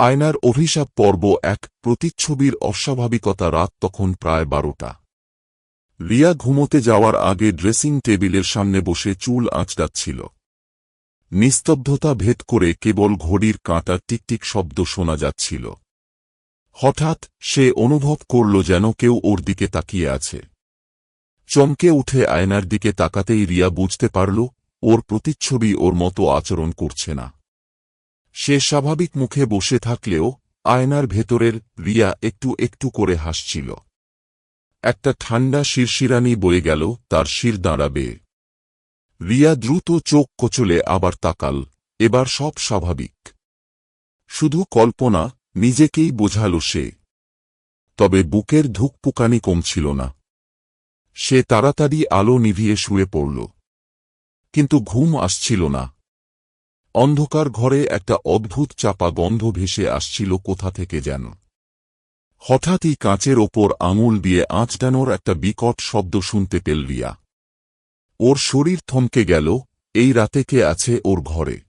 আয়নার অভিশাপ পর্ব এক প্রতিচ্ছবির অস্বাভাবিকতা রাত তখন প্রায় বারোটা। রিয়া ঘুমোতে যাওয়ার আগে ড্রেসিং টেবিলের সামনে বসে চুল আঁচড়াচ্ছিল। নিস্তব্ধতা ভেদ করে কেবল ঘড়ির কাঁটার টিকটিক শব্দ শোনা যাচ্ছিল। হঠাৎ সে অনুভব করল যেন কেউ ওর দিকে তাকিয়ে আছে। চমকে উঠে আয়নার দিকে তাকাতেই রিয়া বুঝতে পারল, ওর প্রতিচ্ছবি ওর মতো আচরণ করছে না। সে স্বাভাবিক মুখে বসে থাকলেও আয়নার ভেতরের রিয়া একটু একটু করে হাসছিল। একটা ঠান্ডা শিরশিরানি বয়ে গেল তার শির দাঁড়াবে। রিয়া দ্রুত চোখ কচলে আবার তাকাল, এবার সব স্বাভাবিক। শুধু কল্পনা, নিজেকেই বোঝাল সে। তবে বুকের ধুকপুকানি কমছিল না। সে তাড়াতাড়ি আলো নিভিয়ে শুয়ে পড়ল। কিন্তু ঘুম আসছিল না। অন্ধকার ঘরে একটা অদ্ভুত চাপা গন্ধ ভেসে আসছিল কোথা থেকে যেন। হঠাৎই কাঁচের ওপর আঙুল দিয়ে আঁচটানোর একটা বিকট শব্দ শুনতে পেল রিয়া। ওর শরীর থমকে গেল, এই রাতে কে আছে ওর ঘরে?